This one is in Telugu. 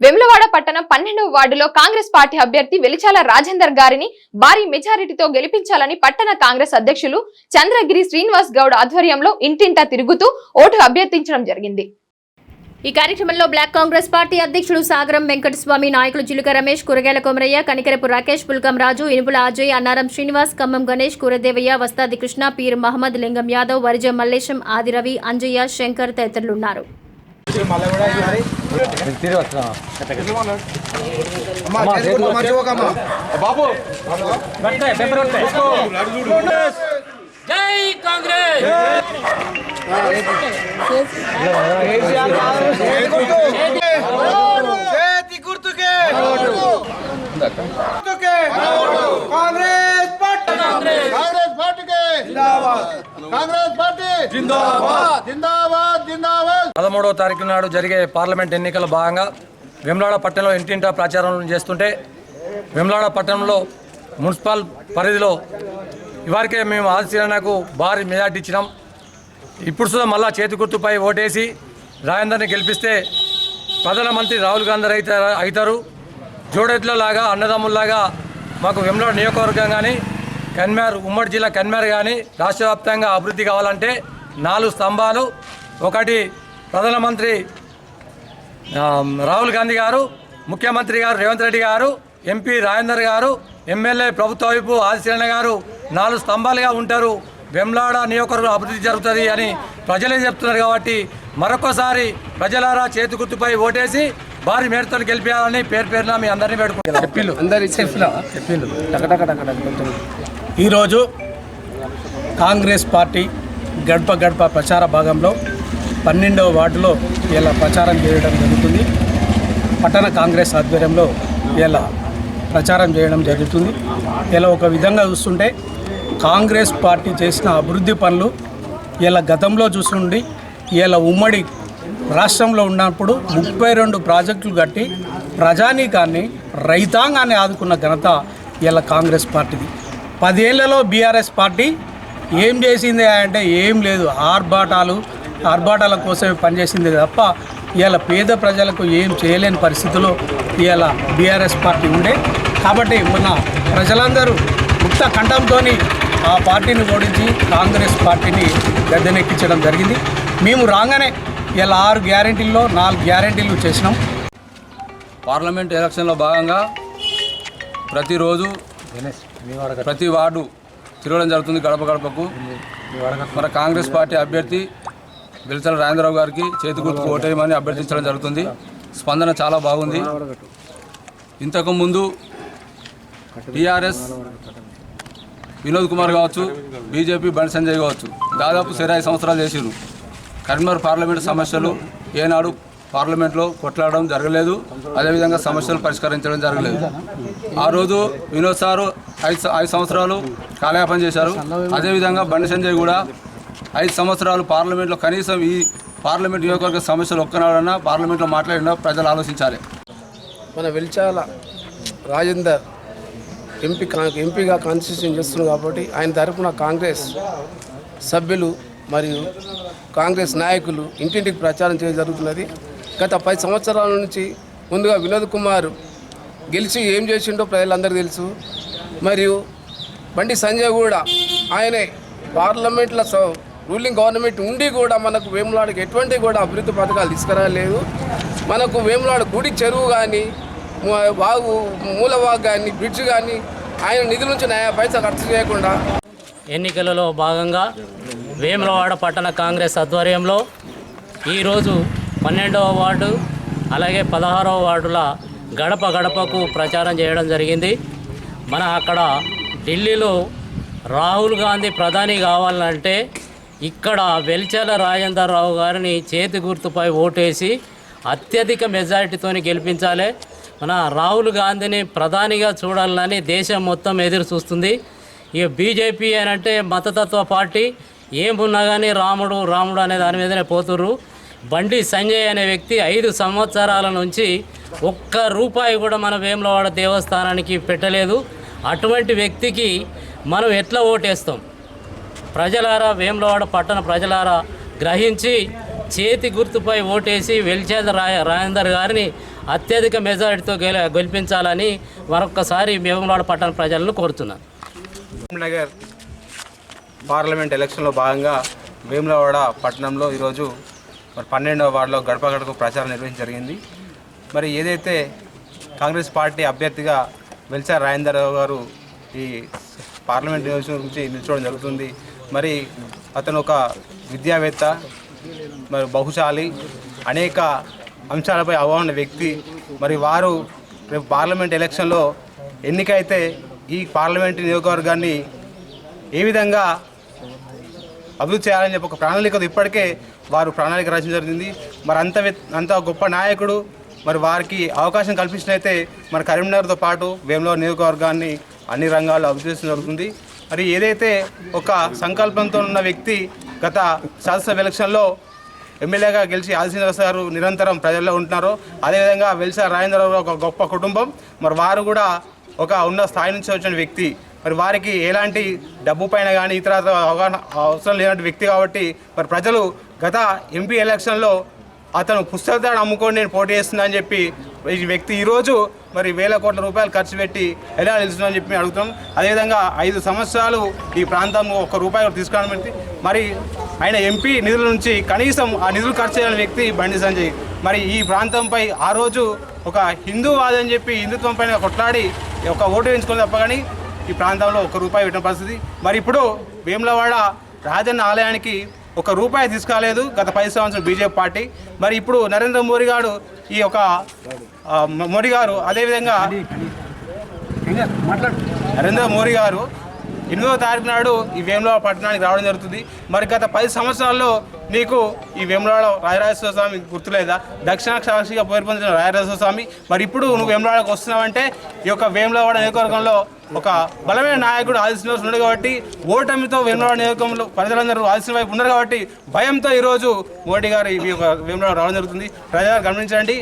వెములవాడ పట్టణం పన్నెండవ వార్డులో కాంగ్రెస్ పార్టీ అభ్యర్థి వెలిచాల రాజేందర్ గారిని భారీ మెజారిటీతో గెలిపించాలని పట్టణ కాంగ్రెస్ అధ్యక్షులు చంద్రగిరి శ్రీనివాస్ గౌడ్ ఆధ్వర్యంలో ఇంటింటా తిరుగుతూ ఓటు అభ్యర్థించడం జరిగింది. ఈ కార్యక్రమంలో బ్లాక్ కాంగ్రెస్ పార్టీ అధ్యక్షుడు సాగరం వెంకటస్వామి నాయకులు చిలుక రమేష్ కూరగాయల కొమరయ్య కనికరపు రాకేష్ పుల్కం రాజు ఇనుపుల అజయ్ అన్నారం శ్రీనివాస్ ఖమ్మం గణేష్ కూరదేవయ్య వస్తాది కృష్ణ పీర్ మహమ్మద్ లింగం యాదవ్ వరిజ మల్లేశం ఆదిరవి అంజయ్య శంకర్ తదితరులు ఉన్నారు తిరిగి వస్తున్నా బాబు జై కాంగ్రెస్ చేతి గుర్తుకే కాంగ్రెస్ కాంగ్రెస్ పార్టీ. జిందాబాద్. జిందాబాద్ పదమూడవ తారీఖు నాడు జరిగే పార్లమెంట్ ఎన్నికల భాగంగా వెమ్లాడ పట్టణంలో ఇంటింటా ప్రచారం చేస్తుంటే వెమ్లాడ పట్టణంలో మున్సిపల్ పరిధిలో ఇవరికే మేము ఆదిశీలనకు భారీ మెజార్టీ ఇచ్చినాం. ఇప్పుడు సుధా మళ్ళా చేతి గుర్తుపై ఓటేసి రాజేందర్ని గెలిపిస్తే ప్రధానమంత్రి రాహుల్ గాంధీ అయితే అవుతారు. జోడెట్లలాగా అన్నదమ్ముల్లాగా మాకు వెమ్లాడ నియోజకవర్గం కానీ కన్మార్ ఉమ్మడి జిల్లా కన్మార్ కానీ రాష్ట్ర వ్యాప్తంగా అభివృద్ధి కావాలంటే నాలుగు స్తంభాలు. ఒకటి ప్రధానమంత్రి రాహుల్ గాంధీ గారు ముఖ్యమంత్రి గారు రేవంత్ రెడ్డి గారు ఎంపీ రాజేందర్ గారు ఎమ్మెల్యే ప్రభుత్వ వైపు ఆదిశీలన గారు నాలుగు స్తంభాలుగా ఉంటారు. వెమ్లాడ నియోజకవర్గం అభివృద్ధి జరుగుతుంది అని ప్రజలే చెప్తున్నారు కాబట్టి మరొకసారి ప్రజలారా చేతి గుర్తుపై ఓటేసి భారీ మేరతో గెలిపించాలని పేరు పేరున మీ అందరినీ పెట్టుకుంటారు చెప్పిల్లు. అందరి చెప్పిల్లు. ఈరోజు కాంగ్రెస్ పార్టీ గడప గడప ప్రచార భాగంలో పన్నెండవ వార్డులో ఇలా ప్రచారం చేయడం జరుగుతుంది. పట్టణ కాంగ్రెస్ ఆధ్వర్యంలో ఇలా ప్రచారం చేయడం జరుగుతుంది. ఇలా ఒక విధంగా చూస్తుంటే కాంగ్రెస్ పార్టీ చేసిన అభివృద్ధి పనులు ఇలా గతంలో చూస్తుండి ఇలా ఉమ్మడి రాష్ట్రంలో ఉన్నప్పుడు ముప్పై రెండు ప్రాజెక్టులు కట్టి ప్రజానీకాన్ని రైతాంగాన్ని ఆదుకున్న ఘనత ఇలా కాంగ్రెస్ పార్టీది. పదేళ్ళలో బీఆర్ఎస్ పార్టీ ఏం చేసింది అంటే ఏం లేదు ఆర్భాటాలు ఆర్భాటాల కోసమే పనిచేసింది తప్ప ఇవాళ పేద ప్రజలకు ఏం చేయలేని పరిస్థితిలో ఇవాళ బీఆర్ఎస్ పార్టీ ఉండే. కాబట్టి మన ప్రజలందరూ ముక్త కంఠంతో ఆ పార్టీని ఓడించి కాంగ్రెస్ పార్టీని గద్దెనెక్కించడం జరిగింది. మేము రాగానే ఇలా ఆరు గ్యారెంటీల్లో నాలుగు గ్యారెంటీలు చేసినాం. పార్లమెంట్ ఎలక్షన్లో భాగంగా ప్రతిరోజు ప్రతి వార్డు తిరగడం జరుగుతుంది గడప గడపకు. మన కాంగ్రెస్ పార్టీ అభ్యర్థి వెలిచల రాజేంద్రరావు గారికి చేతి గుర్తుకు ఓటేయమని అభ్యర్థించడం జరుగుతుంది. స్పందన చాలా బాగుంది. ఇంతకు ముందు టీఆర్ఎస్ వినోద్ కుమార్ కావచ్చు బీజేపీ బండి సంజయ్ కావచ్చు దాదాపు ఇరవై సంవత్సరాలు చేసిరు కరీంనగర్ పార్లమెంటు సమస్యలు ఏనాడు పార్లమెంట్లో కొట్లాడడం జరగలేదు. అదేవిధంగా సమస్యలు పరిష్కరించడం జరగలేదు. ఆ రోజు వినోద్ సారు ఐదు ఐదు సంవత్సరాలు కాలయాపన చేశారు. అదేవిధంగా బండి సంజయ్ కూడా ఐదు సంవత్సరాలు పార్లమెంట్లో కనీసం ఈ పార్లమెంట్ నియోజకవర్గ సమస్యలు ఒక్కనాడన్నా పార్లమెంట్లో మాట్లాడినా ప్రజలు ఆలోచించాలి. మన వెల్చాల రాజేందర్ ఎంపీ ఎంపీగా కాన్స్టిట్యూషన్ చేస్తున్నారు కాబట్టి ఆయన తరఫున కాంగ్రెస్ సభ్యులు మరియు కాంగ్రెస్ నాయకులు ఇంటింటికి ప్రచారం చేయడం జరుగుతున్నది. గత పది సంవత్సరాల నుంచి ముందుగా వినోద్ కుమార్ గెలిచి ఏం చేసిండో ప్రజలందరూ తెలుసు. మరియు బండి సంజయ్ కూడా ఆయనే పార్లమెంట్లో రూలింగ్ గవర్నమెంట్ ఉండి కూడా మనకు వేములాడకి ఎటువంటి కూడా అభివృద్ధి పథకాలు తీసుకురాలేదు. మనకు వేములాడ గుడి చెరువు కానీ వాగు మూలవాగు కానీ బ్రిడ్జ్ కానీ ఆయన నిధుల నుంచి నయా పైసా ఖర్చు చేయకుండా ఎన్నికలలో భాగంగా వేములవాడ పట్టణ కాంగ్రెస్ ఆధ్వర్యంలో ఈరోజు పన్నెండవ వార్డు అలాగే పదహారవ వార్డుల గడప గడపకు ప్రచారం చేయడం జరిగింది. మన అక్కడ ఢిల్లీలో రాహుల్ గాంధీ ప్రధాని కావాలంటే ఇక్కడ వెల్చెల రాజేందర్ రావు గారిని చేతి గుర్తుపై ఓటేసి అత్యధిక మెజారిటీతో గెలిపించాలి. మన రాహుల్ గాంధీని ప్రధానిగా చూడాలని దేశం మొత్తం ఎదురు చూస్తుంది. ఇక బీజేపీ అని అంటే మతతత్వ పార్టీ ఏమున్నా కానీ రాముడు రాముడు అనే దాని మీదనే పోతుర్రు. బండి సంజయ్ అనే వ్యక్తి ఐదు సంవత్సరాల నుంచి ఒక్క రూపాయి కూడా మన వేములవాడ దేవస్థానానికి పెట్టలేదు. అటువంటి వ్యక్తికి మనం ఎట్లా ఓటేస్తాం? ప్రజలారా వేములవాడ పట్టణ ప్రజలారా గ్రహించి చేతి గుర్తుపై ఓటేసి వెలిచేద రాయ రాజేందర్ గారిని అత్యధిక మెజారిటీతో గెల గెలిపించాలని మరొకసారి వేములవాడ పట్టణ ప్రజలను కోరుతున్నాను. నగర్ పార్లమెంట్ ఎలక్షన్లో భాగంగా వేములవాడ పట్టణంలో ఈరోజు మరి పన్నెండవ వార్డులో గడప గడపకు ప్రచారం నిర్వహించడం జరిగింది. మరి ఏదైతే కాంగ్రెస్ పార్టీ అభ్యర్థిగా వెల్సా రాజేందర్ గారు ఈ పార్లమెంట్ నియోజకవర్గం గురించి నిల్చోవడం జరుగుతుంది. మరి అతను ఒక విద్యావేత్త మరి బహుశాలి అనేక అంశాలపై అవగాహన వ్యక్తి. మరి వారు రేపు పార్లమెంట్ ఎలక్షన్లో ఎన్నికైతే ఈ పార్లమెంట్ నియోజకవర్గాన్ని ఏ విధంగా అభివృద్ధి చేయాలని చెప్పి ఒక ప్రణాళిక ఇప్పటికే వారు ప్రణాళిక రచన జరిగింది. మరి అంత అంత గొప్ప నాయకుడు మరి వారికి అవకాశం కల్పించినైతే మరి కరీంనగర్తో పాటు వేములో నియోజకవర్గాన్ని అన్ని రంగాల్లో అభివృద్ధి జరుగుతుంది. మరి ఏదైతే ఒక సంకల్పంతో ఉన్న వ్యక్తి గత శాసనసభ ఎలక్షన్లో ఎమ్మెల్యేగా గెలిచి ఆదిశ్రీనివాస గారు నిరంతరం ప్రజల్లో ఉంటున్నారో అదేవిధంగా వెలిసా రాజేంద్రరావు ఒక గొప్ప కుటుంబం. మరి వారు కూడా ఒక ఉన్న స్థాయి నుంచి వచ్చిన వ్యక్తి. మరి వారికి ఎలాంటి డబ్బు పైన కానీ ఇతర అవగాహన అవసరం లేనటువంటి వ్యక్తి కాబట్టి మరి ప్రజలు గత ఎంపీ ఎలక్షన్లో అతను పుస్తకాలు అమ్ముకొని నేను పోటీ చేస్తున్నా అని చెప్పి ఈ వ్యక్తి ఈరోజు మరి వేల కోట్ల రూపాయలు ఖర్చు పెట్టి ఎలా నిలుస్తుందని చెప్పి మేము అడుగుతాం. అదేవిధంగా ఐదు సంవత్సరాలు ఈ ప్రాంతం ఒక్క రూపాయి తీసుకురావడం మరి ఆయన ఎంపీ నిధుల నుంచి కనీసం ఆ నిధులు ఖర్చు చేయని వ్యక్తి బండి సంజయ్. మరి ఈ ప్రాంతంపై ఆ రోజు ఒక హిందూవాది అని చెప్పి హిందుత్వం పైన కొట్లాడి ఒక ఓటు వేయించుకొని తప్ప కానీ ఈ ప్రాంతంలో ఒక రూపాయి పెట్టిన పరిస్థితి. మరి ఇప్పుడు వేములవాడ రాజన్న ఆలయానికి ఒక రూపాయి తీసుకురాలేదు గత పది సంవత్సరం బీజేపీ పార్టీ. మరి ఇప్పుడు నరేంద్ర మోడీ గారు ఈ యొక్క మోడీ గారు అదేవిధంగా నరేంద్ర మోడీ గారు ఎనిమిదవ తారీఖు నాడు ఈ వేములవాడ పట్టణానికి రావడం జరుగుతుంది. మరి గత పది సంవత్సరాల్లో నీకు ఈ వేములవాడ రాజరాజేశ్వర స్వామి గుర్తులేదా? దక్షిణ సాక్షిగా పేరు రాజరాజేశ్వర స్వామి. మరి ఇప్పుడు నువ్వు వేములవాడకు వస్తున్నావంటే ఈ యొక్క వేములవాడ నియోజకవర్గంలో ఒక బలమైన నాయకుడు ఆదిశ్రీనివాస్ ఉన్నాడు కాబట్టి ఓటమితో వేములవాడ నియోజకవర్గంలో ప్రజలందరూ ఆదిశ్రీ వైపు ఉన్నారు కాబట్టి భయంతో ఈరోజు మోడీ గారు ఈ యొక్క వేములవాడ రావడం జరుగుతుంది. ప్రజలు గమనించండి.